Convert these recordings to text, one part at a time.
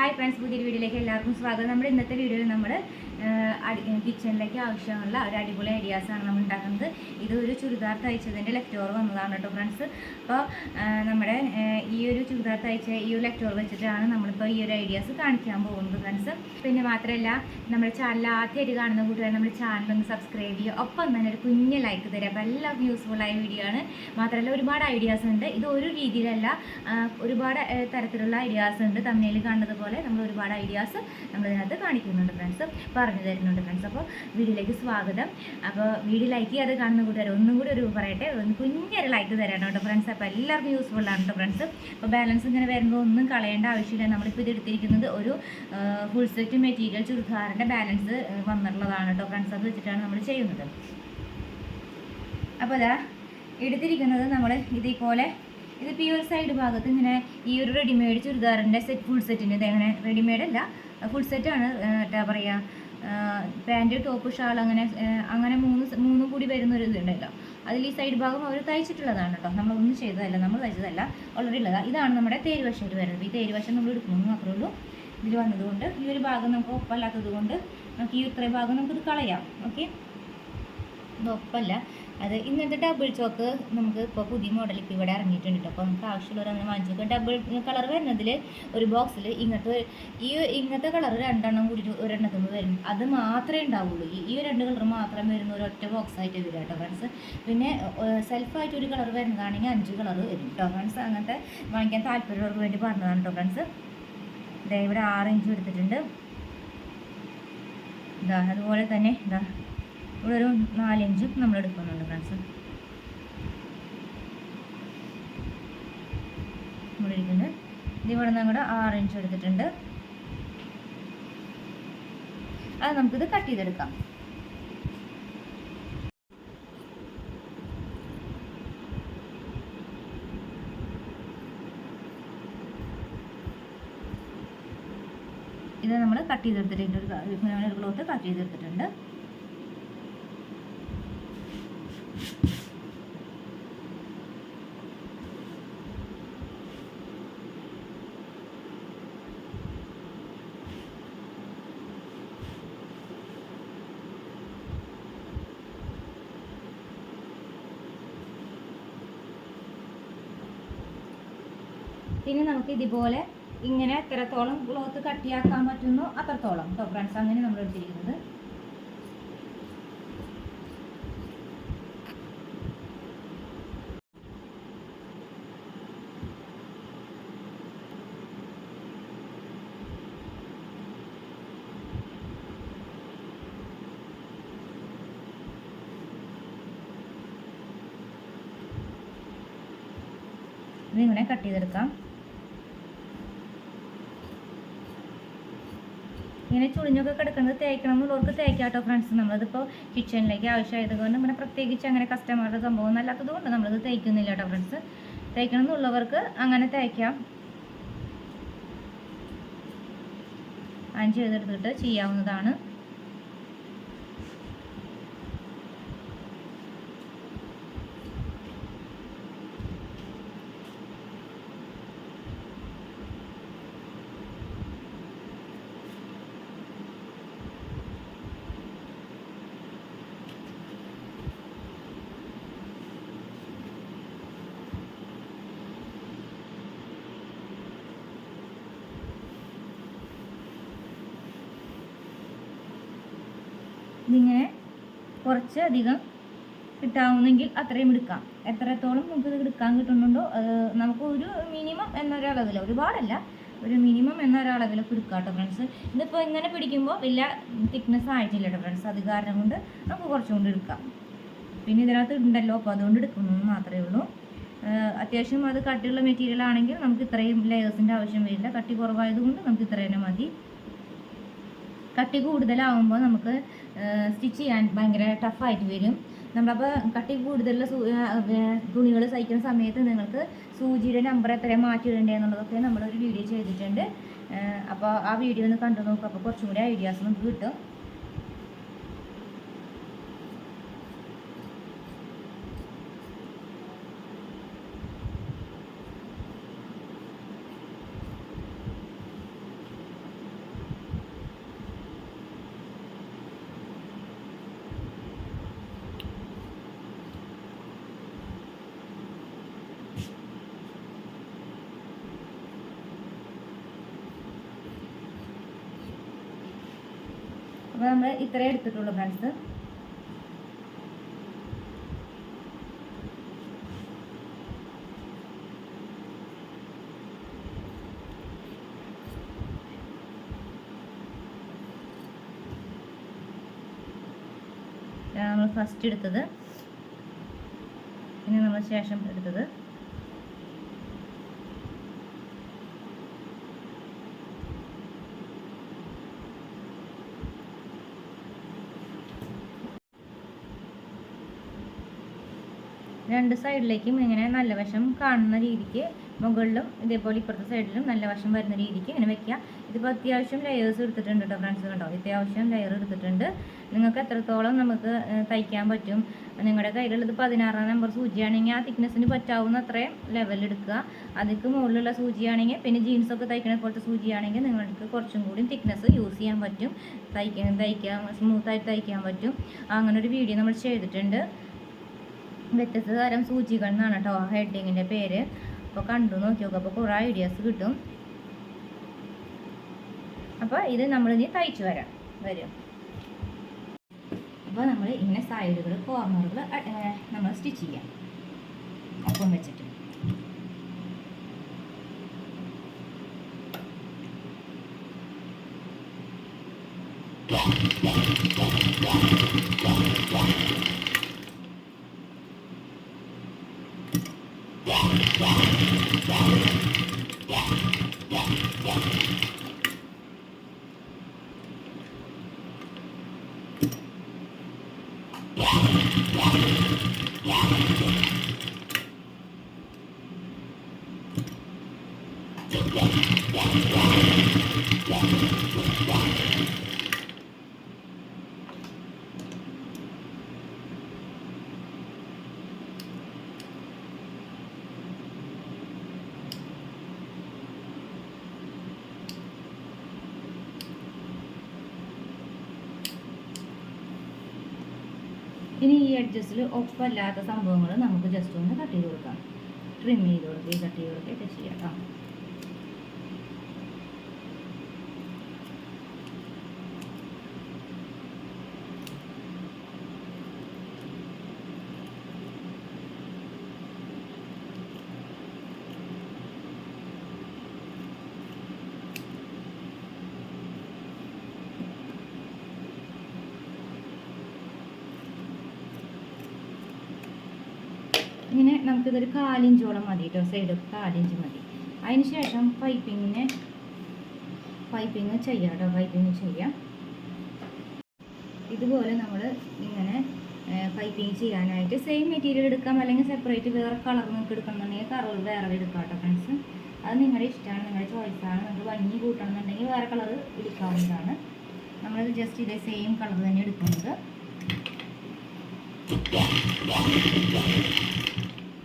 Hi friends പുതിയൊരു വീഡിയോയിലേക്ക് എല്ലാവർക്കും സ്വാഗതം. നമ്മുടെ ഇന്നത്തെ വീഡിയോയിൽ നമ്മൾ കിച്ചണിലേക്ക് ആവശ്യമുള്ള ഒരു അടിപൊളി ഐഡിയാസാണ് നമ്മൾ ഉണ്ടാക്കുന്നത്. ഇത് ഒരു ചുരിദാർ തയ്ച്ചതിന്റെ ലെഫ്റ്റ് വന്നതാണ് കേട്ടോ ഫ്രണ്ട്സ്. അപ്പോൾ നമ്മുടെ ഈ ഒരു ചുരിദാർ തയ്ച്ച ഈ ഒരു ലെഫ്റ്റ് വെച്ചിട്ടാണ് നമ്മളിപ്പോൾ ഈ ഒരു ഐഡിയാസ് കാണിക്കാൻ പോകുന്നത് ഫ്രണ്ട്സ്. പിന്നെ മാത്രമല്ല നമ്മുടെ ചാനൽ ആദ്യമായിട്ട് കാണുന്ന കൂട്ടുകാർ നമ്മുടെ ചാനൽ ഒന്ന് സബ്സ്ക്രൈബ് ചെയ്യുക. ഒപ്പം തന്നെ ഒരു കുഞ്ഞ് ലൈക്ക് തരിക. അപ്പോൾ എല്ലാവർക്കും യൂസ്ഫുള്ളായ വീഡിയോ ആണ്. മാത്രമല്ല ഒരുപാട് ഐഡിയാസ് ഉണ്ട്. ഇത് ഒരു രീതിയിലല്ല ഒരുപാട് തരത്തിലുള്ള ഐഡിയാസ് ഉണ്ട് തമ്മിൽ കാണുന്നത് നമ്മൾ ഒരുപാട് ഐഡിയാസ് നമ്മൾ ഇതിനകത്ത് കാണിക്കുന്നുണ്ട് ഫ്രണ്ട്സ് പറഞ്ഞു തരുന്നുണ്ട് ഫ്രണ്ട്സ് അപ്പോൾ വീഡിയോയിലേക്ക് സ്വാഗതം. അപ്പോൾ വീഡിയോ ലൈക്ക് ചെയ്യാതെ കാണുന്ന കൂട്ടുകാർ ഒന്നും കൂടി ഒരു പറയട്ടെ. ഒന്ന് കുഞ്ഞൊരു ലൈക്ക് തരണം കേട്ടോ ഫ്രണ്ട്സ് അപ്പോൾ എല്ലാവർക്കും യൂസ്ഫുൾ ആണ് കേട്ടോ ഫ്രണ്ട്സ് അപ്പോൾ ബാലൻസ് ഇങ്ങനെ വരുമ്പോൾ ഒന്നും കളയേണ്ട ആവശ്യമില്ല. നമ്മളിപ്പോൾ ഇത് എടുത്തിരിക്കുന്നത് ഒരു ഫുൾ സെറ്റ് മെറ്റീരിയൽ ചുരിദാറിന്റെ ബാലൻസ് വന്നിട്ടുള്ളതാണ് കേട്ടോ ഫ്രണ്ട്സ് അത് വെച്ചിട്ടാണ് നമ്മൾ ചെയ്യുന്നത്. അപ്പോൾ അതാ എടുത്തിരിക്കുന്നത് നമ്മൾ ഇതേപോലെ ഈ ഒരു സൈഡ് ഭാഗത്ത് ഇങ്ങനെ ഈ ഒരു റെഡിമെയ്ഡ് ചുരിദാറിന്റെ സെറ്റ് ഫുൾ സെറ്റിന് ഇത് അങ്ങനെ റെഡിമെയ്ഡ് അല്ല ഫുൾ സെറ്റാണ് എന്താ പറയുക പാന്റ് ടോപ്പ് ഷാൾ അങ്ങനെ അങ്ങനെ മൂന്ന് മൂന്നും കൂടി വരുന്ന ഒരു ഇതുണ്ടല്ലോ. അതിൽ ഈ സൈഡ് ഭാഗം അവർ തയ്ച്ചിട്ടുള്ളതാണ് കേട്ടോ. നമ്മളൊന്നും ചെയ്തതല്ല നമ്മൾ തയ്ച്ചതല്ല ഓൾറെഡി ഉള്ളതാണ് ഇതാണ് നമ്മുടെ തേരുവശയിൽ വരുന്നത്. ഈ തേരുവശം നമ്മൾ എടുക്കുന്നു മാത്രമേ ഉള്ളൂ. ഇതിൽ വന്നതുകൊണ്ട് ഈ ഒരു ഭാഗം നമുക്ക് ഒപ്പമല്ലാത്തത് കൊണ്ട് നമുക്ക് ഈ ഇത്രയും ഭാഗം നമുക്കിത് കളയാം. ഓക്കെ? ഇത് ഒപ്പമല്ല. അത് ഇങ്ങനത്തെ ഡബിൾ ചോക്ക് നമുക്ക് ഇപ്പോൾ പുതിയ മോഡൽ ഇപ്പോൾ ഇവിടെ ഇറങ്ങിയിട്ടുണ്ട്. കേട്ടോ അപ്പോൾ നമുക്ക് ആവശ്യമുള്ളവർ അങ്ങനെ വാങ്ങിച്ചു നോക്കാം ഡബിൾ കളർ വരുന്നതിൽ ഒരു ബോക്സിൽ ഇങ്ങനത്തെ ഈ ഇങ്ങനത്തെ കളർ രണ്ടെണ്ണം കൂടിയിട്ട് ഒരെണ്ണത്തിൽ നിന്ന് വരും. അത് മാത്രമേ ഉണ്ടാവുള്ളൂ. ഈ രണ്ട് കളർ മാത്രം വരുന്ന ഒരു ഒറ്റ ബോക്സ് ആയിട്ട് വരും കേട്ടോ ഫ്രണ്ട്സ് പിന്നെ സെൽഫായിട്ട് ഒരു കളർ വരുന്നതാണെങ്കിൽ അഞ്ച് കളർ വരും കേട്ടോ ഫ്രണ്ട്സ് അങ്ങനത്തെ വാങ്ങിക്കാൻ താല്പര്യമുള്ളവർക്ക് വേണ്ടി പറഞ്ഞതാണ് കേട്ടോ ഫ്രണ്ട്സ് ഇതാ ഇവിടെ ആറ് ഇഞ്ച് എടുത്തിട്ടുണ്ട്. ഇതാ അതുപോലെ തന്നെ ഇതാ ഇവിടെ ഒരു നാലിഞ്ച് നമ്മൾ എടുക്കുന്നുണ്ട് ഫ്രണ്ട്സ് ഇവിടെ ഇരിക്കുന്നുണ്ട് ഇത് ഇവിടെ നിന്ന് കൂടെ ആറ് ഇഞ്ച് എടുത്തിട്ടുണ്ട്. അത് നമുക്കിത് കട്ട് ചെയ്തെടുക്കാം. ഇത് നമ്മൾ കട്ട് ചെയ്തെടുത്തിട്ടുണ്ട് ഒരു ക്ലോത്ത് കട്ട് ചെയ്തെടുത്തിട്ടുണ്ട്. പിന്നെ നമുക്ക് ഇതുപോലെ ഇങ്ങനെ എത്രത്തോളം ക്ലോത്ത് കട്ടിയാക്കാൻ പറ്റുന്നു അത്രത്തോളം. കേട്ടോ ഫ്രണ്ട്സ് അങ്ങനെ നമ്മൾ എടുത്തിരിക്കുന്നത്. ഇതിങ്ങനെ കട്ട് ചെയ്തെടുക്കാം. ഇങ്ങനെ ചുളിഞ്ഞൊക്കെ കിടക്കുന്നത് തേക്കണം എന്നുള്ളവർക്ക് തേക്കാം തേക്കാട്ടോ ഫ്രണ്ട്സ് നമ്മളിതിപ്പോൾ കിച്ചണിലേക്ക് ആവശ്യമായത് കൊണ്ട് നമ്മുടെ പ്രത്യേകിച്ച് അങ്ങനെ കസ്റ്റമറുടെ സംഭവം അല്ലാത്തത് കൊണ്ട് നമ്മളിത് തേക്കുന്നില്ല കേട്ടോ ഫ്രണ്ട്സ് തേക്കണം എന്നുള്ളവർക്ക് അങ്ങനെ തേക്കാം. അഞ്ച് ചെയ്തെടുത്തിട്ട് ചെയ്യാവുന്നതാണ്. ഇതിങ്ങനെ കുറച്ച് അധികം കിട്ടാവുന്നെങ്കിൽ അത്രയും എടുക്കാം. എത്രത്തോളം നമുക്ക് ഇത് എടുക്കാൻ കിട്ടുന്നുണ്ടോ നമുക്ക് ഒരു മിനിമം എന്നൊരളവിൽ ഒരുപാടല്ല ഒരു മിനിമം എന്നൊരളവിലൊക്കെ എടുക്കാം കേട്ടോ ഫ്രണ്ട്സ് ഇതിപ്പോൾ ഇങ്ങനെ പിടിക്കുമ്പോൾ വലിയ തിക്നെസ് ആയിട്ടില്ല കേട്ടോ ഫ്രണ്ട്സ് അത് കാരണം കൊണ്ട് നമുക്ക് കുറച്ചും കൊണ്ട് എടുക്കാം. പിന്നെ ഇതിനകത്ത് ഉണ്ടല്ലോ അപ്പോൾ അതുകൊണ്ട് എടുക്കുന്നു മാത്രമേ ഉള്ളൂ. അത്യാവശ്യം അത് കട്ടിയുള്ള മെറ്റീരിയൽ ആണെങ്കിൽ നമുക്ക് ഇത്രയും ലെയേഴ്സിന്റെ ആവശ്യം വരില്ല. കട്ടി കുറവായതുകൊണ്ട് നമുക്ക് ഇത്ര തന്നെ മതി. കട്ടി കൂടുതലാവുമ്പോൾ നമുക്ക് സ്റ്റിച്ച് ചെയ്യാൻ ഭയങ്കര ടഫായിട്ട് വരും. നമ്മളപ്പോൾ കട്ടി കൂടുതലുള്ള തുണികൾ സഹിക്കുന്ന സമയത്ത് നിങ്ങൾക്ക് സൂചിയുടെ നമ്പർ എത്രയാണ് മാറ്റിയിടേണ്ടത് എന്നുള്ളതൊക്കെ നമ്മളൊരു വീഡിയോ ചെയ്തിട്ടുണ്ട്. അപ്പോൾ ആ വീഡിയോ ഒന്ന് കണ്ടു നോക്കുക അപ്പോൾ കുറച്ചും കൂടി ഐഡിയാസ് നമുക്ക് കിട്ടും. അപ്പോൾ നമ്മൾ ഇത്രേ എടുത്തിട്ടുള്ളൂ ഫ്രണ്ട്സ് നമ്മൾ ഫസ്റ്റ് എടുത്തത്. പിന്നെ നമ്മൾ ശേഷം എടുത്തത്. രണ്ട് സൈഡിലേക്കും ഇങ്ങനെ നല്ല വശം കാണുന്ന രീതിക്ക് മുകളിലും ഇതേപോലെ ഇപ്പുറത്തെ സൈഡിലും നല്ല വശം വരുന്ന രീതിക്ക് ഇങ്ങനെ വെക്കുക. ഇതിപ്പോൾ അത്യാവശ്യം ലെയേഴ്സ് എടുത്തിട്ടുണ്ട് കേട്ടോ ഫ്രണ്ട്സ് കണ്ടോ? അത്യാവശ്യം ലെയർ എടുത്തിട്ടുണ്ട്. നിങ്ങൾക്ക് എത്രത്തോളം നമുക്ക് തയ്ക്കാൻ പറ്റും? നിങ്ങളുടെ കയ്യിലുള്ളത് പതിനാറാം നമ്പർ സൂചിയാണെങ്കിൽ ആ തിക്നെസ്സിന് പറ്റാവുന്ന അത്രയും ലെവൽ എടുക്കുക. അതിക്ക് മുകളിലുള്ള സൂചിയാണെങ്കിൽ പിന്നെ ജീൻസൊക്കെ തയ്ക്കണ പോലത്തെ സൂചിയാണെങ്കിൽ നിങ്ങൾക്ക് കുറച്ചും കൂടി തിക്നെസ് യൂസ് ചെയ്യാൻ പറ്റും. തയ്ക്കാൻ തയ്ക്കാൻ സ്മൂത്തായിട്ട് തയ്ക്കാൻ പറ്റും. അങ്ങനെ ഒരു വീഡിയോ നമ്മൾ ചെയ്തിട്ടുണ്ട്. വ്യത്യസ്ത തരം സൂചികൾ എന്നാണ് കേട്ടോ ഹെഡിങ്ങിന്റെ പേര്. അപ്പോൾ കണ്ടു നോക്കി നോക്കുക അപ്പോൾ കുറേ ഐഡിയാസ് കിട്ടും. അപ്പോൾ ഇത് ഇനി തയ്ച്ചു വരാം. വരും. അപ്പോൾ നമ്മൾ ഇങ്ങനെ സൈഡുകൾ കോർണറുകൾ നമ്മൾ സ്റ്റിച്ച് ചെയ്യാം. ഒപ്പം വെച്ചിട്ട്. Yeah. ഇനി ഈ അഡ്ജസ്റ്റിൽ ഒപ്പമല്ലാത്ത സംഭവങ്ങൾ നമുക്ക് ജസ്റ്റ് ഒന്ന് കട്ട് ചെയ്ത് കൊടുക്കാം. ട്രിം ചെയ്ത് കൊടുക്കുക കട്ട് ചെയ്ത് കൊടുക്കുകയൊക്കെ ചെയ്യാം കേട്ടോ ഇങ്ങനെ നമുക്കിതൊരു കാലിഞ്ചോളം മതി കേട്ടോ സൈഡ് കാലിഞ്ച് മതി. അതിന് ശേഷം പൈപ്പിങ്ങിന് പൈപ്പിങ് ചെയ്യാം കേട്ടോ പൈപ്പിങ് ചെയ്യാം. ഇതുപോലെ നമ്മൾ ഇങ്ങനെ പൈപ്പിങ് ചെയ്യാനായിട്ട് സെയിം മെറ്റീരിയൽ എടുക്കാം. അല്ലെങ്കിൽ സെപ്പറേറ്റ് വേറെ കളർ നിങ്ങൾക്ക് എടുക്കണമെന്നുണ്ടെങ്കിൽ കളർ വേറെ എടുക്കാം കേട്ടോ ഫ്രണ്ട്സ് അത് നിങ്ങളുടെ ഇഷ്ടമാണ് നിങ്ങളുടെ ചോയ്സാണ് നിങ്ങൾക്ക് ഭംഗി കൂട്ടണമെന്നുണ്ടെങ്കിൽ വേറെ കളർ എടുക്കാവുന്നതാണ് നമ്മളത് ജസ്റ്റ് ഇതേ സെയിം കളർ തന്നെ എടുക്കുന്നത്.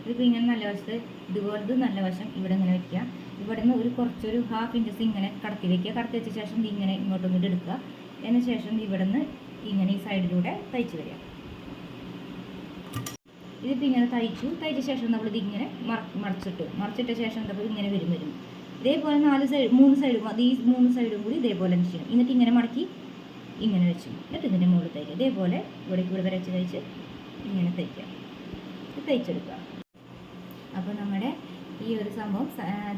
ഇതിപ്പോൾ ഇങ്ങനെ നല്ല വശത്ത് ഇതുപോലത്തെ നല്ല വശം ഇവിടെ ഇങ്ങനെ വെക്കുക. ഇവിടെ നിന്ന് ഒരു കുറച്ചൊരു ഹാഫ് ഇഞ്ചസ് ഇങ്ങനെ കടത്തി വെക്കുക. കടത്തി വെച്ച ശേഷം ഇങ്ങനെ ഇങ്ങോട്ടും ഇങ്ങോട്ട് എടുക്കുക. അതിന് ശേഷം ഇവിടെ നിന്ന് ഇങ്ങനെ ഈ സൈഡിലൂടെ തയ്ച്ച് വരിക. ഇതിപ്പോൾ ഇങ്ങനെ തയ്ച്ചു. തയ്ച്ച ശേഷം നമ്മൾ ഇതിങ്ങനെ മറ മറച്ചിട്ടു. മറച്ചിട്ട ശേഷം എന്താ ഇങ്ങനെ വരും വരും. ഇതേപോലെ നാല് സൈഡ് മൂന്ന് സൈഡും അത് ഈ മൂന്ന് സൈഡും കൂടി ഇതേപോലെ തന്നെ ചെയ്യണം? എന്നിട്ട് ഇങ്ങനെ മടക്കി ഇങ്ങനെ വെച്ചു എന്നിട്ട് ഇതിന്റെ മുകളിൽ തയ്ക്കുക. ഇതേപോലെ ഇവിടേക്ക് ഇവിടെ വരച്ച് തയ്ച്ച് ഇങ്ങനെ തയ്ക്കുക. തയ്ച്ചെടുക്കുക. അപ്പോൾ നമ്മുടെ ഈ ഒരു സംഭവം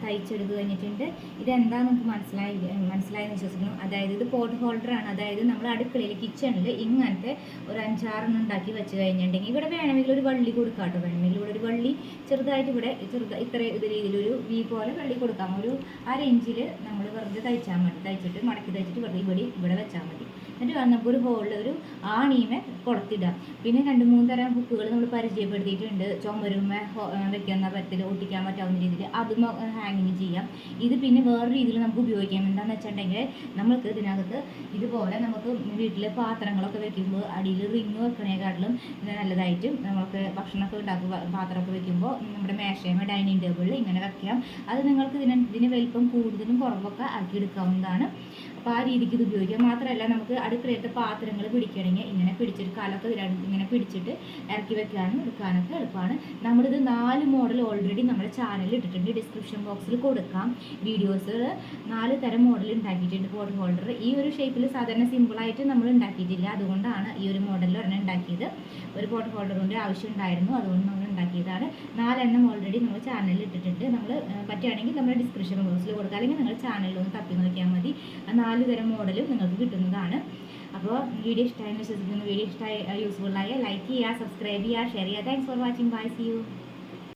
തയ്ച്ചെടുത്തു കഴിഞ്ഞിട്ടുണ്ട്. ഇതെന്താ നമുക്ക് മനസ്സിലായി മനസ്സിലായെന്ന് വിശ്വസിക്കുന്നു. അതായത് ഇത് പോട്ട് ഹോൾഡറാണ് അതായത് നമ്മൾ അടുക്കളയിൽ കിച്ചണിൽ ഇങ്ങനത്തെ ഒരു അഞ്ചാറെണ്ണം ഉണ്ടാക്കി വെച്ച് കഴിഞ്ഞിട്ടുണ്ടെങ്കിൽ ഇവിടെ വേണമെങ്കിൽ ഒരു വള്ളി കൊടുക്കാം കേട്ടോ. വേണമെങ്കിൽ ഇവിടെ ഒരു വള്ളി ചെറുതായിട്ട് ഇവിടെ ചെറുതായി ഇത്ര ഇത് രീതിയിലൊരു വി പോലെ വള്ളി കൊടുക്കാം. ഒരു അര ഇഞ്ചിൽ നമ്മൾ വെറുതെ തയ്ച്ചാൽ മതി. തയ്ച്ചിട്ട് മടക്കി തയ്ച്ചിട്ട് വെറുതെ ഇവിടെ ഇവിടെ വെച്ചാൽ മതി. എന്നിട്ട് വേണം നമുക്കൊരു ഹോളിൽ ഒരു ആണിയമെ കൊടുത്തിടാം പിന്നെ രണ്ട് മൂന്ന് തരം ബുക്കുകൾ നമ്മൾ പരിചയപ്പെടുത്തിയിട്ടുണ്ട്. ചുമരുമ വെക്കുന്ന പറ്റത്തിൽ ഒട്ടിക്കാൻ പറ്റാവുന്ന രീതിയിൽ അതും ഹാങ്ങിങ് ചെയ്യാം. ഇത് പിന്നെ വേറെ രീതിയിൽ നമുക്ക് ഉപയോഗിക്കാം എന്താണെന്ന് വെച്ചിട്ടുണ്ടെങ്കിൽ നമുക്ക് ഇതിനകത്ത് ഇതുപോലെ നമുക്ക് വീട്ടിൽ പാത്രങ്ങളൊക്കെ വെക്കുമ്പോൾ അടിയിൽ റിങ് വെക്കണേക്കാട്ടിലും നല്ലതായിട്ട് നമുക്ക് ഭക്ഷണമൊക്കെ ഉണ്ടാക്കുക പാത്രമൊക്കെ വെക്കുമ്പോൾ നമ്മുടെ മേശയമ ഡൈനിങ് ടേബിളിൽ ഇങ്ങനെ വെക്കാം. അത് നിങ്ങൾക്ക് ഇതിന് ഇതിന് വലിപ്പം കൂടുതലും കുറവൊക്കെ ആക്കി എടുക്കാവുന്നതാണ്. അപ്പോൾ ആ രീതിക്ക് ഇത് ഉപയോഗിക്കാം മാത്രമല്ല നമുക്ക് അടുക്കളയിലത്തെ പാത്രങ്ങൾ പിടിക്കണമെങ്കിൽ ഇങ്ങനെ പിടിച്ചിട്ട് കാലൊക്കെ ഇങ്ങനെ പിടിച്ചിട്ട് ഇറക്കി വെക്കാനും എടുക്കാനൊക്കെ എളുപ്പമാണ്. നമ്മളിത് നാല് മോഡൽ ഓൾറെഡി നമ്മുടെ ചാനലിൽ ഇട്ടിട്ടുണ്ട്. ഡിസ്ക്രിപ്ഷൻ ബോക്സിൽ കൊടുക്കാം. വീഡിയോസ് നാല് തരം മോഡൽ ഉണ്ടാക്കിയിട്ടുണ്ട്. പോട്ട് ഹോൾഡർ ഈ ഒരു ഷേപ്പിൽ സാധാരണ സിമ്പിളായിട്ട് നമ്മൾ ഉണ്ടാക്കിയിട്ടില്ല. അതുകൊണ്ടാണ് ഈ ഒരു മോഡലിൽ ഒരെണ്ണം ഉണ്ടാക്കിയത്. ഒരു പോട്ട് ഹോൾഡറിന്റെ ആവശ്യം ഉണ്ടായിരുന്നു. അതുകൊണ്ട് നമ്മൾ ഉണ്ടാക്കിയതാണ്. നാലെണ്ണം ഓൾറെഡി നമ്മൾ ചാനലിൽ ഇട്ടിട്ടുണ്ട്. നമ്മൾ പറ്റുകയാണെങ്കിൽ നമ്മുടെ ഡിസ്ക്രിപ്ഷൻ ബോക്സിൽ കൊടുക്കുക അല്ലെങ്കിൽ നിങ്ങൾ ചാനലിൽ ഒന്ന് തപ്പി നോക്കിയാൽ മതി. നാല് തരം മോഡലും നിങ്ങൾക്ക് കിട്ടുന്നതാണ്. അപ്പോൾ വീഡിയോ ഇഷ്ടമായി വിശ്വസിക്കുന്നു. വീഡിയോ ഇഷ്ടമായി യൂസ്ഫുള്ളായ ലൈക്ക് ചെയ്യുക സബ്സ്ക്രൈബ് ചെയ്യുക ഷെയർ ചെയ്യുക. Thanks for watching bye see you